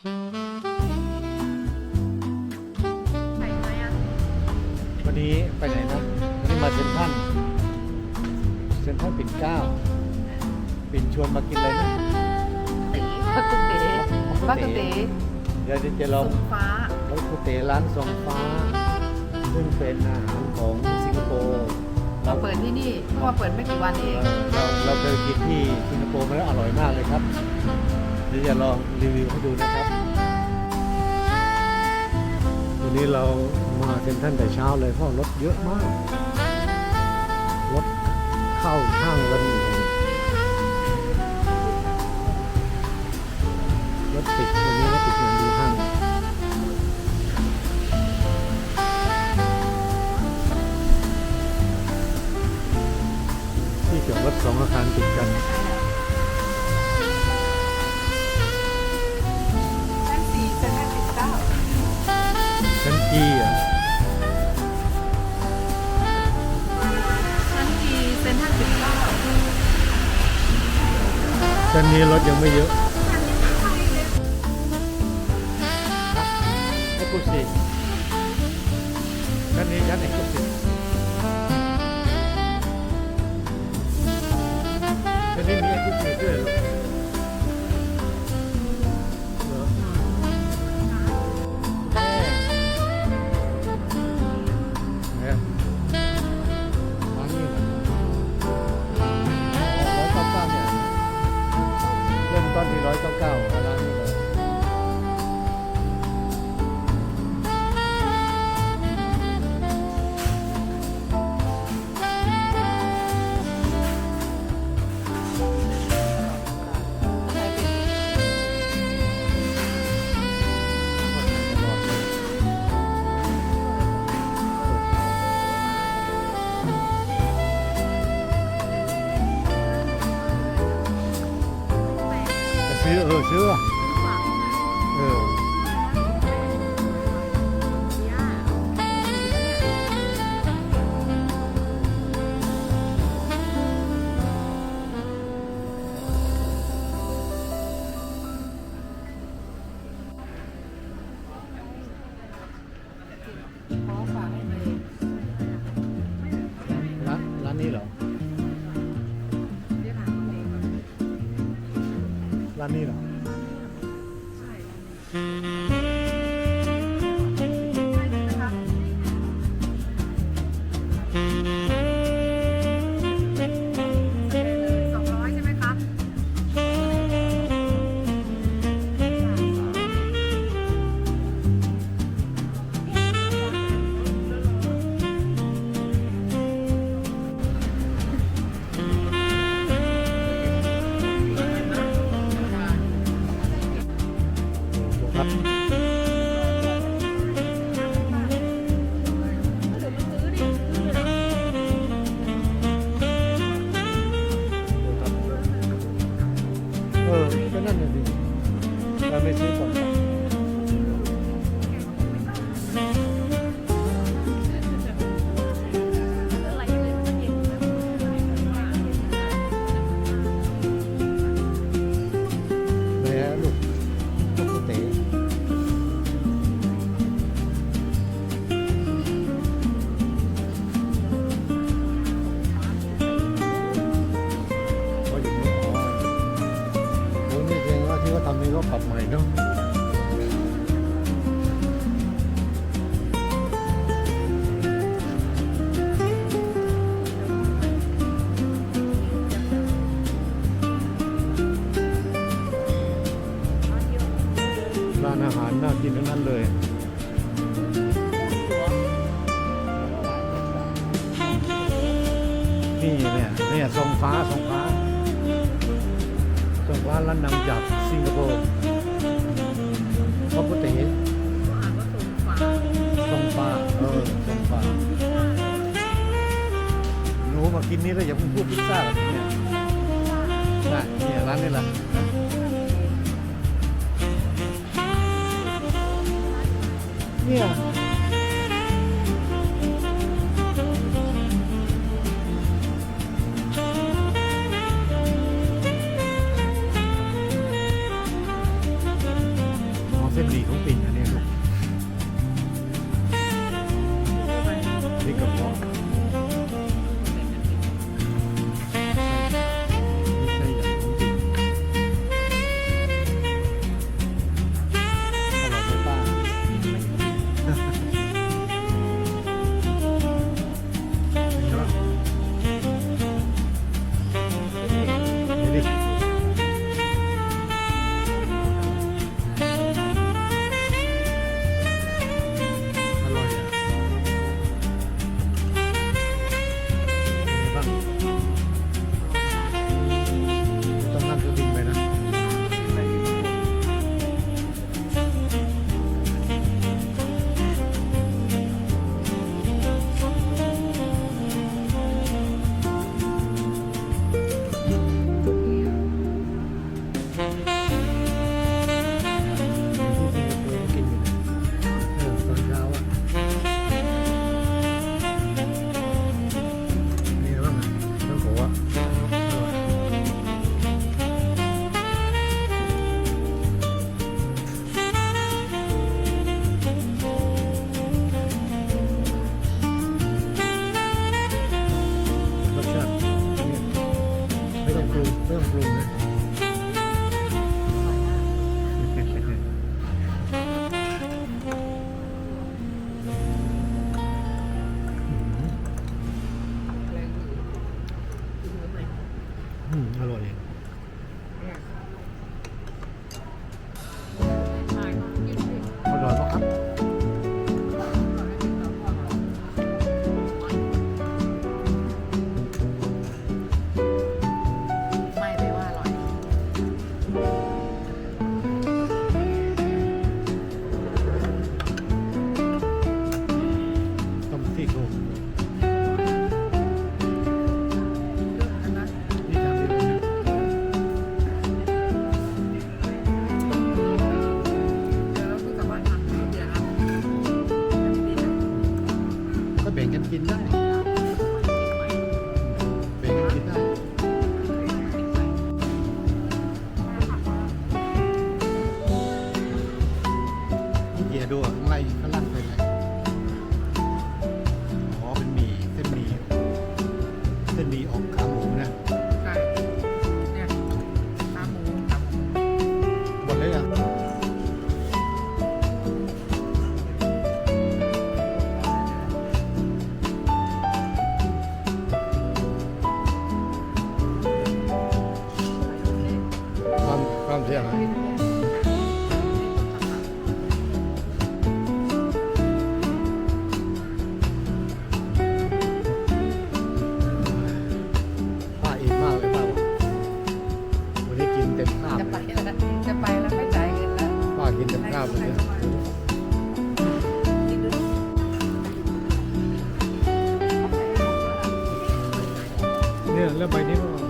ไปไหมอะวันนี้ไปไหนนะวันนี้มาเซ็นทรัลเซ็นทรัลปิ่นเกล้าปิ่นชวนมากินอะไรนะตีบักกุเต๋บักกุเต๋เดี๋ยวจะลองสุฟ้าร้านกุเตร้านทรงฟ้า ซึ่งเป็นอาหารของสิงคโปร์เราเปิดที่นี่เพิ่งมาเปิดไม่กี่วันเอง เราเราเคยกินที่สิงคโปร์มาแล้วอร่อยมากเลยครับ เดี๋ยวจะลองรีวิวให้ดูนะครับ วันนี้เรามาเซ็นทรัลแต่เช้าเลยเพราะรถเยอะมาก รถเข้าห้างวัน นนี้รถยังไม่เยอะ ที่ เก้าเก้าร้านนี้เลยจะซื้อเออซื้อว่ะเออร้านร้านนี้เหรอ เออก็นั่น อาหารน่ากินทั้งนั้นเลยนี่เนี่ยเนี่ยทรงฟ้าทรงฟ้าทรงฟ้าร้านดังจากสิงคโปร์พระพุทธเห็นอ่านว่าสุฟ้าทรงฟ้าเออทรงฟ้าหนูมากินนี่แล้วอย่าเพิ่งพูดพิซซ่าแบบนี้เนี่ยน่ะเนี่ยร้านนี้แหละ เกินได้เบรกกินได้ เกียร์ดวยข้ไล่ขาลางเป็นอ๋อเป็นมีเส้นมีเส้นมีออก ป้าอิ่มมากเลยป้าวันนี้กินเต็มข้าวจะไปเลยแล้วจะไปแล้วไม่จ่ายนแล้วป้ากินเต็มข้าวเลยเนี่ยแล้วใบนี้มั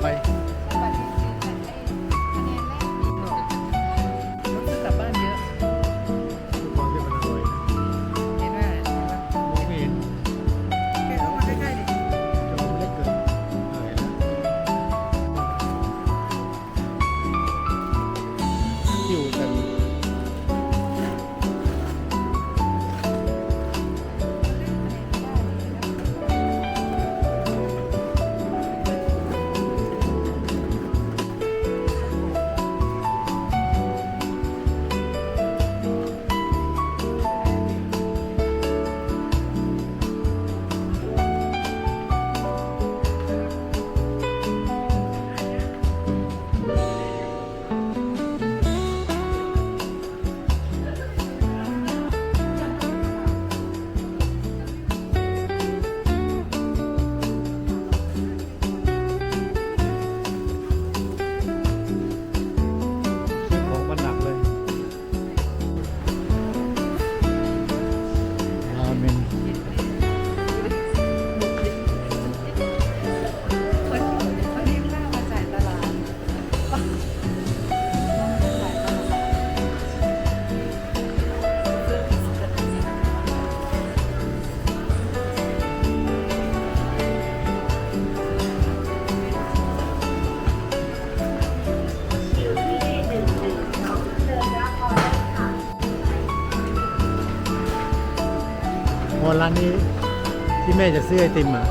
嗨านนี้ที่แม่จะซื้อไอติมอะ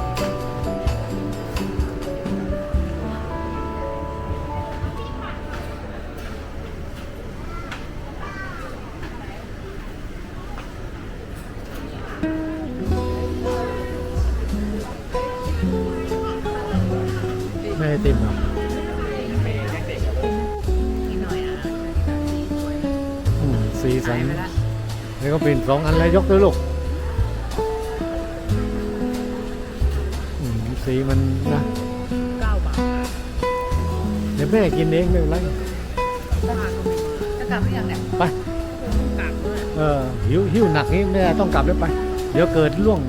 แม่ไอติมอะนิดหน่อยอะอืมสีสันหายไปละแล้วก็เป็นสองอันแล้วยกด้วยลูก สีมันนะเก้าบาทเดี๋ยวแม่กินเองไม่เป็นไรบาทจะกลับหรือยังเนี่ยไปกลับด้วยเออหิวหิวหนักนี้ไม่ได้ต้องกลับแล้วไป เดี๋ยวเกิดล่วง